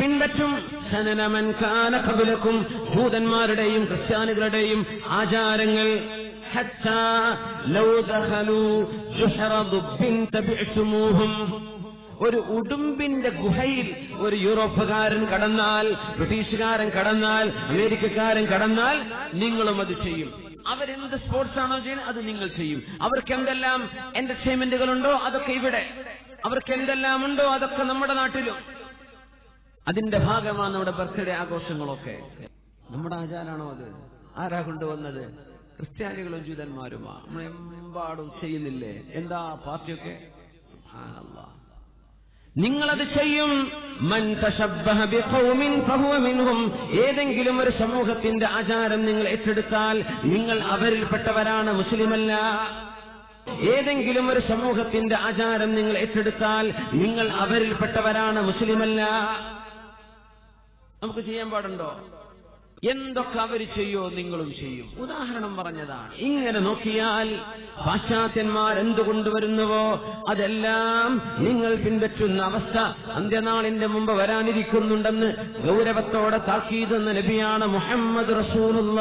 പിൻപറ്റും. സനനമൻ കാല കപിലക്കും ഭൂതന്മാരുടെയും ക്രിസ്ത്യാനികളുടെയും ആചാരങ്ങൾ. ഒരു ഉടുമ്പിന്റെ ഗുഹയിൽ ഒരു യൂറോപ്പുകാരൻ കടന്നാൽ ബ്രിട്ടീഷുകാരൻ കടന്നാൽ അമേരിക്കക്കാരൻ കടന്നാൽ നിങ്ങളും അത് ചെയ്യും. അവരെന്ത് സ്പോർട്സ് ആണോ ചെയ്യുന്നത് അത് നിങ്ങൾ ചെയ്യും. അവർക്ക് എന്തെല്ലാം എന്റർടൈൻമെന്റുകളുണ്ടോ അതൊക്കെ ഇവിടെ. അവർക്ക് എന്തെല്ലാം ഉണ്ടോ അതൊക്കെ നമ്മുടെ നാട്ടിലും. അതിന്റെ ഭാഗമാണ് നമ്മുടെ ബർത്ത്ഡേ ആഘോഷങ്ങളൊക്കെ. നമ്മുടെ ആചാരമാണോ അത്? ആരാ കൊണ്ടുവന്നത്? ക്രിസ്ത്യാനികളും ജൂതന്മാരുമാ. നമ്മളെമ്പാടും ചെയ്യുന്നില്ലേ? എന്താ പാർട്ടിയൊക്കെ. നിങ്ങളത് ചെയ്യും. ഏതെങ്കിലും ഒരു സമൂഹത്തിന്റെ ആചാരം നിങ്ങൾ ഏറ്റെടുത്താൽ നിങ്ങൾ അവരിൽപ്പെട്ടവരാണ് മുസ്ലിമല്ല. ഏതെങ്കിലും ഒരു സമൂഹത്തിന്റെ ആചാരം നിങ്ങൾ ഏറ്റെടുത്താൽ നിങ്ങൾ അവരിൽപ്പെട്ടവരാണ് മുസ്ലിമല്ല. നമുക്ക് ചെയ്യാൻ പാടുണ്ടോ? എന്തൊക്കെ അവർ ചെയ്യോ നിങ്ങളും ചെയ്യും. ഉദാഹരണം പറഞ്ഞതാണ്. ഇങ്ങനെ നോക്കിയാൽ പാശ്ചാത്യന്മാർ എന്തു കൊണ്ടുവരുന്നുവോ അതെല്ലാം നിങ്ങൾ പിൻപറ്റുന്ന അവസ്ഥ അന്ത്യനാളിന്റെ മുമ്പ് വരാനിരിക്കുന്നുണ്ടെന്ന് ഗൗരവത്തോടെ താക്കീതെന്ന നബിയാണ് മുഹമ്മദ് റസൂലുള്ള